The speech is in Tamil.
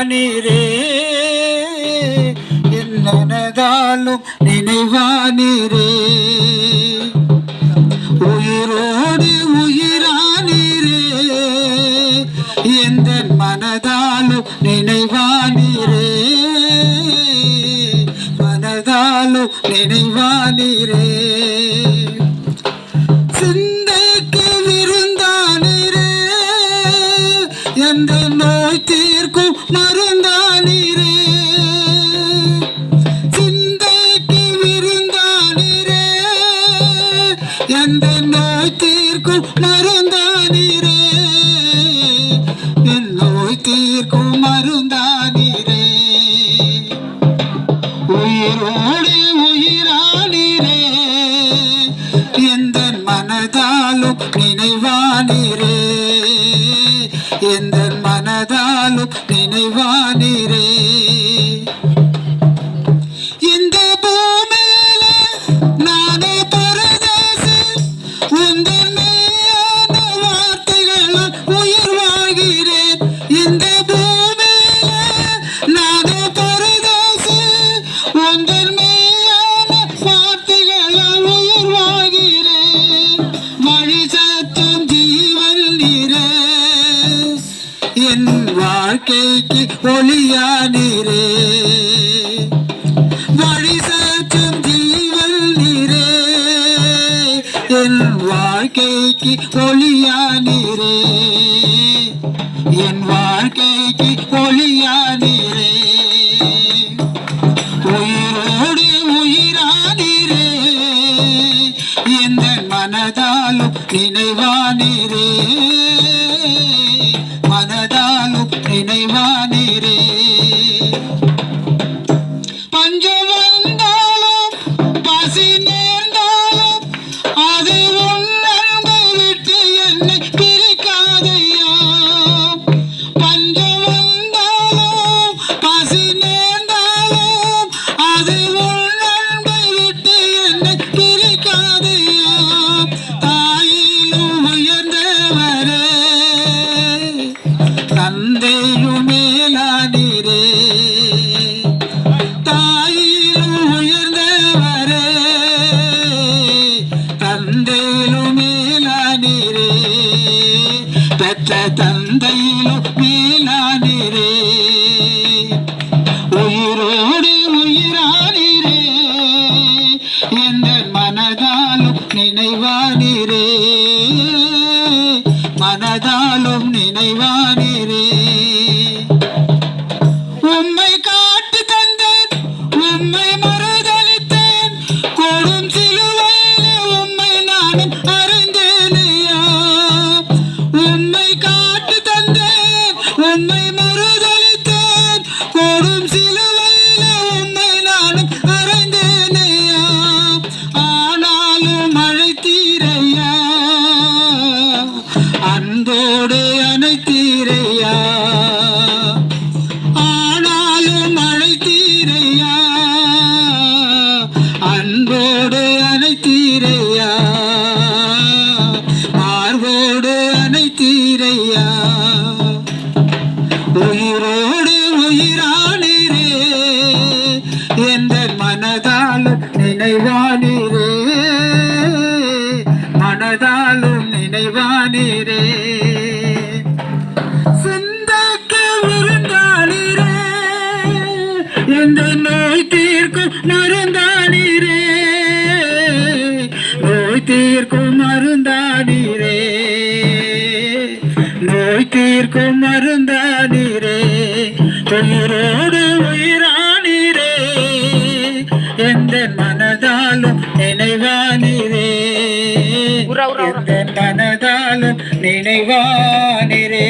நினைவானீரே என் நினைவானீரே. உயிரோடு உயிரானீரே. எந்த மனதாலும் நினைவானீரே. மனதாலும் நினைவானீரே. உயிர்க்கும் தீர்க்கும் மருந்தானீரே உயிரோடு உயிரானீரே. எந்த மனதாலும் நினைவானீரே. எந்த மனதாலும் நினைவானீரே. வாழ்க்கைக்கு ஒளியா நீரே. வழி சாற்றும் ஜீவன் நீரே. என் வாழ்க்கைக்கு ஒளியா நீரே. என் வாழ்க்கைக்கு ஒளியா நீரே. உயிரோடு உயிரா நீரே. எந்த மனதாலும் நினைவா நீரே. நினைவானீரே. பெற்ற தந்தையிலும் மேலானீரே உயிரோடு உயிரானீரே. எந்த மனதாலும் நினைவானீரே. மனதாலும் நினைவானீரே. மனதாலும் நினைவானீரே. மனதாலும் நினைவானீரே. சிந்தைக்கு விருந்தானீரே எந்த நோய் தீர்க்கும் மருந்தானீரே நோய் தீர்க்கும் மருந்தானீரே நோய் தீர்க்கும் மருந்தானீரே உயிரோடு எந்த மனதாலும் நினைவானீரே.